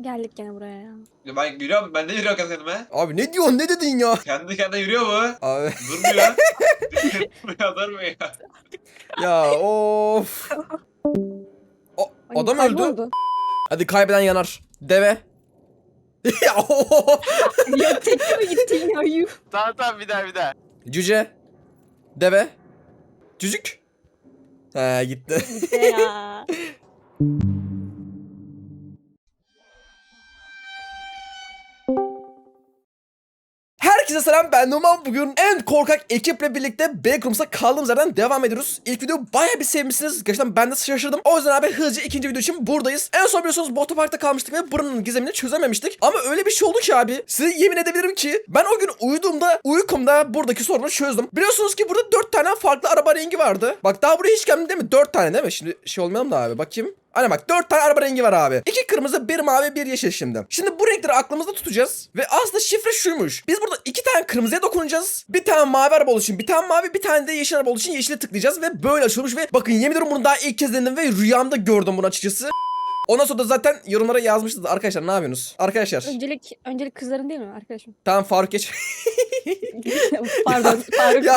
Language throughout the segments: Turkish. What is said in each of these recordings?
Geldik gene buraya ya. Ya Ben yürüyorum, ben de yürüyorum kendi kendime. Abi ne diyorsun ne dedin ya? Kendi kendine yürüyor mu? Abi Durmuyor. durmuyor, durmuyor. ya of. O, Ay, adam öldü. kayboldu. Hadi kaybeden yanar. Deve. ya of. ya tek mi gittin ya? Yuh. Tamam tamam bir daha bir daha. Cüce. Deve. Cücük. He gitti. ya. Herkese selam ben Numan bugün en korkak ekiple birlikte Backrooms'a kaldığımız yerden devam ediyoruz. İlk video baya bir sevmişsiniz. Gerçekten ben de şaşırdım. O yüzden abi hızlıca ikinci video için buradayız. En son biliyorsunuz bu otoparkta kalmıştık ve buranın gizemini çözememiştik. Ama öyle bir şey oldu ki abi. Size yemin edebilirim ki ben o gün uyuduğumda uykumda buradaki sorunu çözdüm. Biliyorsunuz ki burada dört tane farklı araba rengi vardı. Bak daha buraya hiç gelmedi değil mi? Dört tane değil mi? Şimdi şey olmayalım da abi bakayım. Aynen bak dört tane araba rengi var abi. İki kırmızı, bir mavi, bir yeşil şimdi. Şimdi bu renkleri aklımızda tutacağız. Ve aslında şifre şuymuş. Biz burada iki tane kırmızıya dokunacağız. Bir tane mavi araba olduğu için bir tane mavi, bir tane de yeşil araba olduğu için yeşile tıklayacağız. Ve böyle açılmış ve bakın yemin ediyorum bunu daha ilk kez denedim ve rüyamda gördüm bunu açıkçası. Ondan sonra da zaten yorumlara yazmıştınız arkadaşlar ne yapıyorsunuz? Arkadaşlar Öncelik, öncelik kızların değil mi arkadaşım? tamam Faruk geç. Pardon. Faruk. ya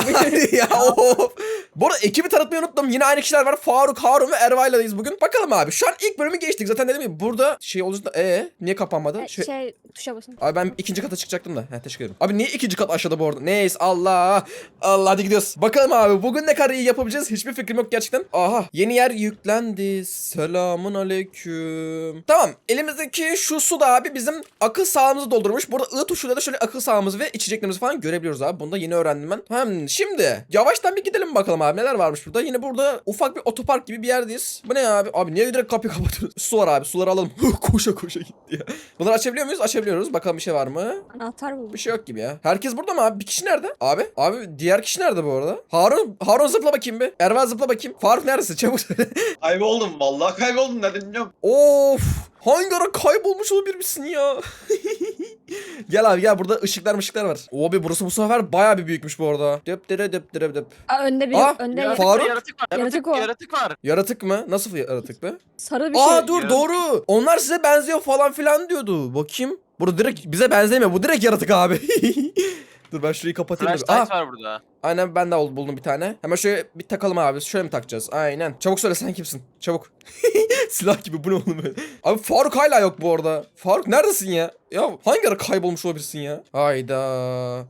ya of. Bu arada ekibi tanıtmayı unuttum. Yine aynı kişiler var. Faruk, Harun ve Erva'yle'deyiz bugün. Bakalım abi. Şu an ilk bölümü geçtik. Zaten dedim ya burada şey olacak da ee niye kapanmadı? E, Şey- şey tuşa basın. Abi ben ikinci kata çıkacaktım da. Heh, teşekkür ederim. Abi niye ikinci kat aşağıda bu arada? Neyse Allah. Allah hadi gidiyoruz. Bakalım abi bugün ne kadar iyi yapabileceğiz. Hiçbir fikrim yok gerçekten. Aha yeni yer yüklendi. Selamun aleyküm. Tamam elimizdeki şu su da abi bizim akıl sağlığımızı doldurmuş. Burada I tuşuyla da şöyle akıl sağlığımızı ve içeceklerimizi falan görebiliyoruz abi. Bunu da yeni öğrendim ben. Hem şimdi yavaştan bir gidelim bakalım abi neler varmış burada. Yine burada ufak bir otopark gibi bir yerdeyiz. Bu ne abi? Abi niye direkt kapıyı kapatıyoruz? Su var abi suları alalım. koşa koşa gitti ya. Bunları açabiliyor muyuz? Açabiliyoruz. Bakalım bir şey var mı? Anahtar buldum. Bir şey yok gibi ya. Herkes burada mı abi? Bir kişi nerede? Abi. Abi diğer kişi nerede bu arada? Harun. Harun zıpla bakayım bir. Ervan zıpla bakayım. Faruk neredesin? Çabuk söyle. Kayboldum, vallahi kayboldum nerede bilmiyorum. of. Hangi ara kaybolmuş olabilir misin ya? gel abi gel burada ışıklar ışıklar var. Abi burası bu sefer baya bir büyükmüş bu arada. Döp dere döp dere döp. Aa, önde bir Aa, önde Yaratık, Faruk? yaratık var. Yaratık Yaratık, o. yaratık var. Yaratık mı? Nasıl yaratık be? sarı bir Aa şey. dur Yaratık. doğru. Onlar size benziyor falan filan diyordu. Bakayım. Burada direkt bize benzemiyor. Bu direkt yaratık abi. dur ben şurayı kapatayım. da bir- Flashlight Aa, var burada. Aynen ben de buldum bir tane. Hemen şöyle bir takalım abi. Şöyle mi takacağız? Aynen. Çabuk söyle sen kimsin? Çabuk. Silah gibi bu ne oğlum böyle? Abi Faruk hala yok bu arada. Faruk neredesin ya? Ya hangi ara kaybolmuş olabilirsin ya? Hayda.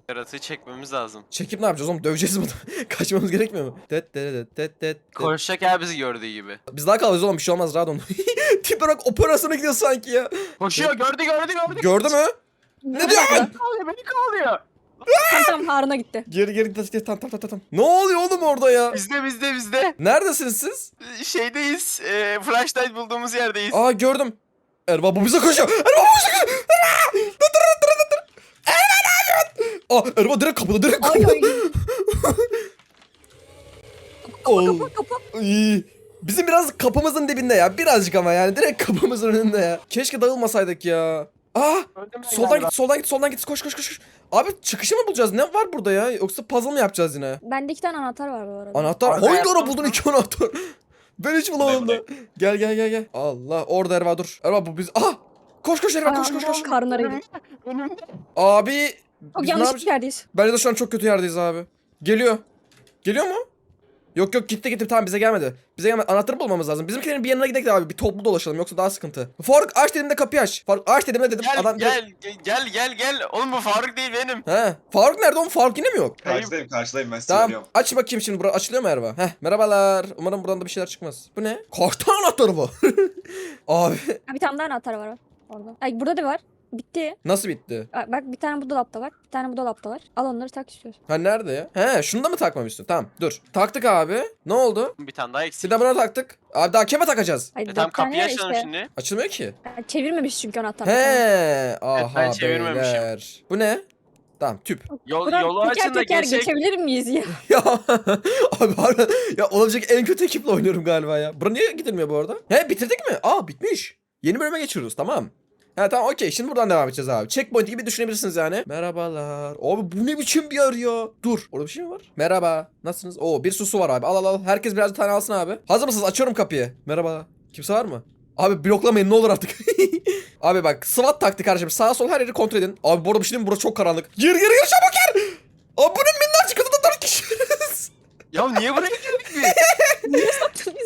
Yaratığı çekmemiz lazım. Çekip ne yapacağız oğlum? Döveceğiz mi? Kaçmamız gerekmiyor mu? Det det det det det. Koşacak ya bizi gördüğü gibi. Biz daha kalacağız oğlum bir şey olmaz rahat olun. Tip olarak operasyona gidiyor sanki ya. Koşuyor gördü gördü gördü. Gördü mü? Ne diyor? Beni kovalıyor beni kovalıyor. Tamam tamam Harun'a gitti. Geri geri geri tam tam tam tam. Ne oluyor oğlum orada ya? Bizde bizde bizde. Neredesiniz siz? Şeydeyiz. E, flashlight bulduğumuz yerdeyiz. Aa gördüm. Erba bu bize koşuyor. Erba bu bize koşuyor. Erba! Dur dur dur dur dur. Erba ne yapıyorsun? Aa Erba direkt kapıda direkt Ay kapıda. ay. Oo, Kapa kapa. iyi. Bizim biraz kapımızın dibinde ya. Birazcık ama yani direkt kapımızın önünde ya. Keşke dağılmasaydık ya. Aa Öldüm ben soldan galiba. git soldan git soldan git koş koş koş. koş. Abi çıkışı mı bulacağız? Ne var burada ya? Yoksa puzzle mı yapacağız yine? Bende iki tane anahtar var bu arada. Anahtar. Arada Hangi yaptım. ara buldun iki anahtar? Ben hiç bulamadım da. Gel gel gel gel. Allah orada Erva dur. Erva bu biz. Aha! Koş koş Erva koş koş koş. Karnları gidiyor. Önümde. Abi Çok ne yanlış yapacağız? bir yerdeyiz. Bence de şu an çok kötü yerdeyiz abi. Geliyor. Geliyor mu? Yok yok gitti gitti tamam bize gelmedi. Bize gelmedi. Anahtarı bulmamız lazım. Bizimkilerin bir yanına gidelim abi. Bir toplu dolaşalım yoksa daha sıkıntı. Faruk aç dediğimde kapıyı aç. Faruk aç dediğimde dedim. Gel Adam gel gel gel gel gel. Oğlum bu Faruk değil benim. He. Faruk nerede oğlum? Faruk yine mi yok? Karşıdayım, karşıdayım ben Tamam görüyorum. aç bakayım şimdi bura açılıyor mu Erva? Heh merhabalar. Umarım buradan da bir şeyler çıkmaz. Bu ne? Kaç tane anahtarı var? abi bir tane daha anahtar var orada. Ay burada da var. Bitti. nasıl bitti? Aa, Bak bir tane bu dolapta var. Bir tane bu dolapta var. Al onları tak istiyorsun. Ha nerede ya? He şunu da mı takmam istiyorsun? Tamam dur. Taktık abi. Ne oldu? Bir tane daha Bir eksik. de buna taktık. Abi daha kime takacağız? Ay, E dört tamam tane kapıyı ya açalım işte. şimdi. Açılmıyor ki. Ha, Çevirmemiş çünkü anahtar. He, aha ben çevirmemişim. beyler. Bu ne? Tamam tüp. Yol, Buradan yolu teker açın da teker geçecek. geçebilir miyiz ya? ya abi harbiden ya olabilecek en kötü ekiple oynuyorum galiba ya. Bura niye gidilmiyor bu arada? He bitirdik mi? Aa bitmiş. Yeni bölüme geçiyoruz tamam. Ha tamam okey şimdi buradan devam edeceğiz abi. Checkpoint gibi düşünebilirsiniz yani. Merhabalar. Abi bu ne biçim bir yer ya? Dur. Orada bir şey mi var? Merhaba. Nasılsınız? Oo bir susu var abi. Al al al. Herkes biraz bir tane alsın abi. Hazır mısınız? Açıyorum kapıyı. Merhaba. Kimse var mı? Abi bloklamayın ne olur artık. Abi bak SWAT taktik kardeşim. Sağa sol her yeri kontrol edin. Abi bu arada bir şey diyeyim mi? Burası çok karanlık. Gir gir gir çabuk gir. Abi bunun minnacık adında 4 kişiyiz. Ya niye buraya geldik biz? Niye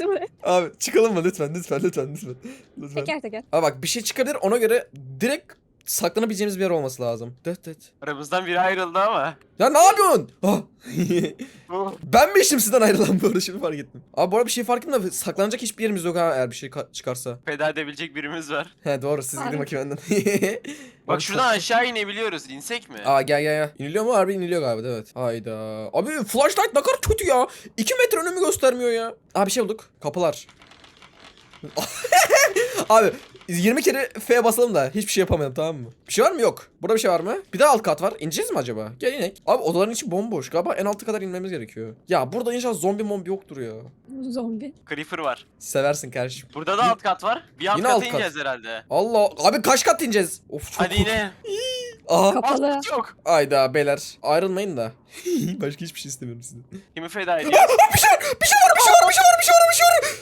buraya? Abi çıkalım mı lütfen lütfen lütfen lütfen. Lütfen. Teker teker. Abi bak bir şey çıkabilir ona göre direkt saklanabileceğimiz bir yer olması lazım. Dıt dıt. Aramızdan biri ayrıldı ama. Ya ne yapıyorsun? Ah. Bu ben mi işim sizden ayrılan bu arada şimdi fark ettim. Abi bu arada bir şey fark ettim de saklanacak hiçbir yerimiz yok ha eğer bir şey ka- çıkarsa. feda edebilecek birimiz var. He doğru siz gidin bakayım önden. Bak Abi şuradan aşağı inebiliyoruz. İnsek mi? Aa gel gel gel. İniliyor mu? Harbi iniliyor galiba evet. Hayda. Abi flashlight ne kadar kötü ya. 2 metre önümü göstermiyor ya. Aa bir şey bulduk. Kapılar. Abi 20 kere F basalım da hiçbir şey yapamadım tamam mı? Bir şey var mı? Yok. Burada bir şey var mı? Bir daha alt kat var. İneceğiz mi acaba? Gel inek. Abi odaların içi bomboş. Galiba en altı kadar inmemiz gerekiyor. Ya burada inşallah zombi mombi yoktur ya. Zombi. Creeper var. Seversin kardeşim. Burada da alt kat var. Bir alt Yine kata alt kat. ineceğiz herhalde. Allah. Abi kaç kat ineceğiz? Of çok Hadi yine. Aha. Kapalı. Alt kat yok. Ayda beyler. Ayrılmayın da. Başka hiçbir şey istemiyorum sizden. Kimi feda ediyor? bir şey var, bir şey var, bir şey var, bir şey var, bir şey var, bir şey var.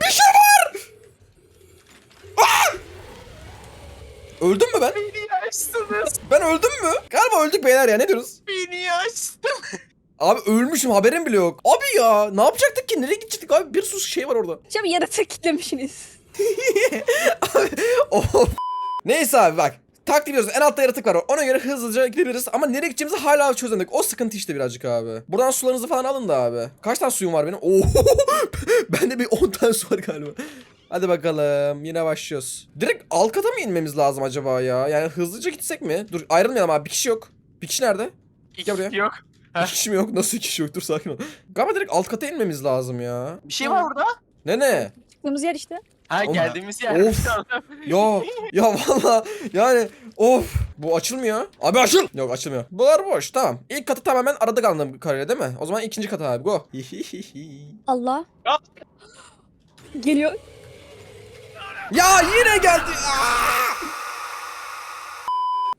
Bir şey var. Aa! Öldüm mü ben? Beni açtınız. Ben öldüm mü? Galiba öldük beyler ya ne diyoruz? Beni açtın. Abi ölmüşüm haberim bile yok. Abi ya ne yapacaktık ki? Nereye gidecektik abi? Bir sus şey var orada. Şimdi yaratık kitlemişsiniz. Of. Neyse abi bak. Taktik biliyoruz. En altta yaratık var. Ona göre hızlıca gidebiliriz. Ama nereye gideceğimizi hala çözemedik. O sıkıntı işte birazcık abi. Buradan sularınızı falan alın da abi. Kaç tane suyum var benim? Oo. Bende bir 10 tane su var galiba. Hadi bakalım. Yine başlıyoruz. Direkt alt kata mı inmemiz lazım acaba ya? Yani hızlıca gitsek mi? Dur ayrılmayalım abi. Bir kişi yok. Bir kişi nerede? İki buraya. yok. Bir kişi mi yok? Nasıl iki kişi yok? Dur sakin ol. Galiba direkt alt kata inmemiz lazım ya. Bir şey var burada. Ne ne? Çıktığımız yer işte. Ha Oğlum- geldiğimiz yer. Of. Ya ya valla yani of bu açılmıyor. Abi açıl. Yok açılmıyor. Bunlar boş tamam. İlk katı tamamen arada kaldım karıyla değil mi? O zaman ikinci katı abi go. Allah. Geliyor. Ya yine geldi. Aa!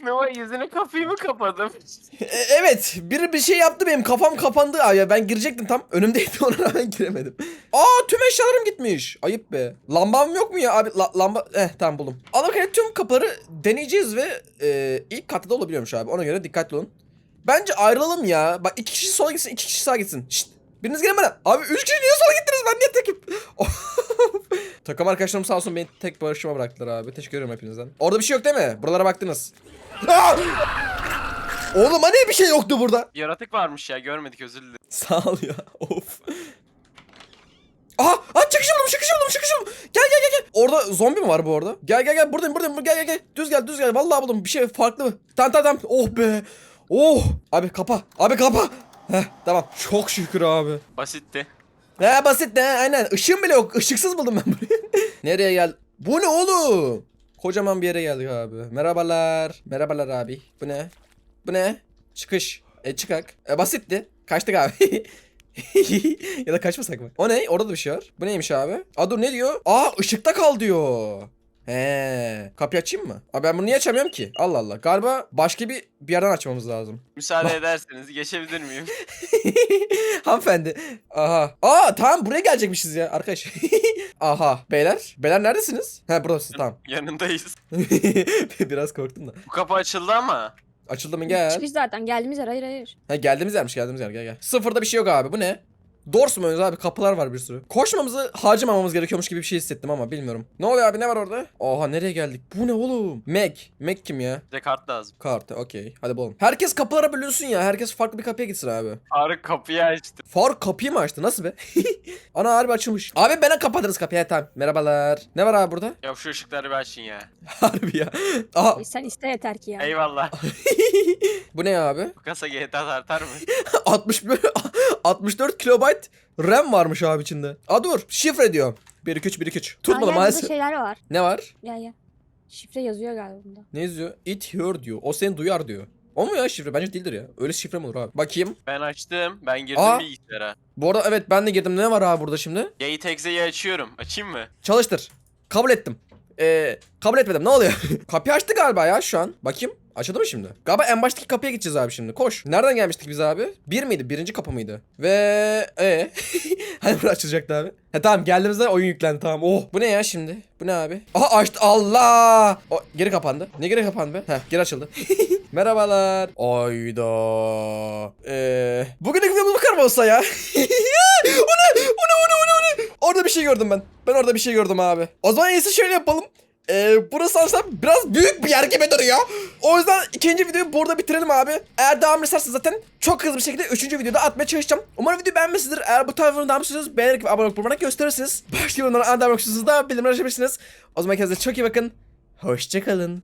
Nova yüzüne kapıyı mı kapadım? E, evet biri bir şey yaptı benim kafam kapandı abi ya ben girecektim tam önümdeydi ona rağmen giremedim. Aa tüm eşyalarım gitmiş. Ayıp be. Lambam yok mu ya abi La- lamba eh tamam buldum. Ana bakayım tüm kapıları deneyeceğiz ve e, ilk katta da olabiliyormuş abi ona göre dikkatli olun. Bence ayrılalım ya. Bak iki kişi sola gitsin iki kişi sağa gitsin. Şşt. Biriniz gelin bana. Abi üç kişi niye sola gittiniz ben niye tekim? Takım arkadaşlarım sağ olsun beni tek başıma bıraktılar abi. Teşekkür ederim hepinizden. Orada bir şey yok değil mi? Buralara baktınız. Aa! Oğlum hani bir şey yoktu burada. Yaratık varmış ya görmedik özür dilerim. Sağ ol ya. Of. Aha! Aa çıkış buldum, çıkış buldum, çıkış buldum. Gel gel gel gel. Orada zombi mi var bu arada? Gel gel gel buradayım buradayım. Gel gel gel. Düz gel düz gel. Vallahi buldum. Bir şey farklı. Tamam tamam tamam. Oh be. Oh. Abi kapa. Abi kapa. Heh tamam. Çok şükür abi. Basitti. He basit ne aynen. Işığım bile yok. Işıksız buldum ben burayı. Nereye gel? Bu ne oğlum? Kocaman bir yere geldik abi. Merhabalar. Merhabalar abi. Bu ne? Bu ne? Çıkış. E çıkak. E basitti. Kaçtık abi. ya da kaçmasak mı? O ne? Orada da bir şey var. Bu neymiş abi? Aa dur ne diyor? Aa ışıkta kal diyor. He. Kapıyı açayım mı? Abi ben bunu niye açamıyorum ki? Allah Allah. Galiba başka bir bir yerden açmamız lazım. Müsaade ederseniz geçebilir miyim? Hanımefendi. Aha. Aa tamam buraya gelecekmişiz ya arkadaş. Aha. Beyler. Beyler neredesiniz? Ha buradasınız tamam. Yanındayız. Biraz korktum da. Bu kapı açıldı ama. Açıldı mı gel. Çıkış zaten. Geldiğimiz yer. Hayır hayır. Ha geldiğimiz yermiş geldiğimiz yer gel gel. Sıfırda bir şey yok abi bu ne? Doors mu abi kapılar var bir sürü. Koşmamızı harcamamamız gerekiyormuş gibi bir şey hissettim ama bilmiyorum. Ne oluyor abi ne var orada? Oha nereye geldik? Bu ne oğlum? Meg. Meg kim ya? Bize kart lazım. Kartı okey. Hadi bulalım. Herkes kapılara bölünsün ya. Herkes farklı bir kapıya gitsin abi. Faruk kapıyı açtı. Faruk kapıyı mı açtı? Nasıl be? Ana harbi açılmış. Abi bana kapatırız kapıyı. Ha, tamam. Merhabalar. Ne var abi burada? Ya şu ışıkları bir açın ya. Harbi ya. Aha E, sen iste yeter ki ya. Eyvallah. bu ne abi? Bu kasa GTA tartar mı? 60 64 kilobayt RAM varmış abi içinde. Aa dur şifre diyor. 1 2 3 1 2 3. Aa, Tutmadım gel, burada maalesef. şeyler var. Ne var? Gel gel. Şifre yazıyor galiba bunda. Ne yazıyor? It hear diyor. O seni duyar diyor. O mu ya şifre? Bence değildir ya. Öyle şifre mi olur abi? Bakayım. Ben açtım. Ben girdim Aa. bilgisayara. Bu arada evet ben de girdim. Ne var abi burada şimdi? Yayı tekzeyi açıyorum. Açayım mı? Çalıştır. Kabul ettim. Ee, kabul etmedim. Ne oluyor? Kapıyı açtı galiba ya şu an. Bakayım. Açıldı mı şimdi? Galiba en baştaki kapıya gideceğiz abi şimdi. Koş. Nereden gelmiştik biz abi? Bir miydi? Birinci kapı mıydı? Ve e hani burada açılacaktı abi. He tamam geldiğimizde oyun yüklendi tamam. Oh bu ne ya şimdi? Bu ne abi? Aha açtı. Allah! O, geri kapandı. Ne geri kapandı be? Heh geri açıldı. Merhabalar. Ayda. Eee. Bugün video bu kadar mı olsa ya? o ne? O ne? O ne? O ne? Orada bir şey gördüm ben. Ben orada bir şey gördüm abi. O zaman iyisi şöyle yapalım. Ee, burası aslında biraz büyük bir yer gibi duruyor. O yüzden ikinci videoyu burada bitirelim abi. Eğer devam ederseniz zaten çok hızlı bir şekilde üçüncü videoda atmaya çalışacağım. Umarım videoyu beğenmişsinizdir. Eğer bu tarz videoları devam istiyorsanız beğenerek ve abone olup bana gösterirsiniz. Başka yorumlara devam ediyorsanız da bildirimleri açabilirsiniz. O zaman kendinize çok iyi bakın. Hoşçakalın.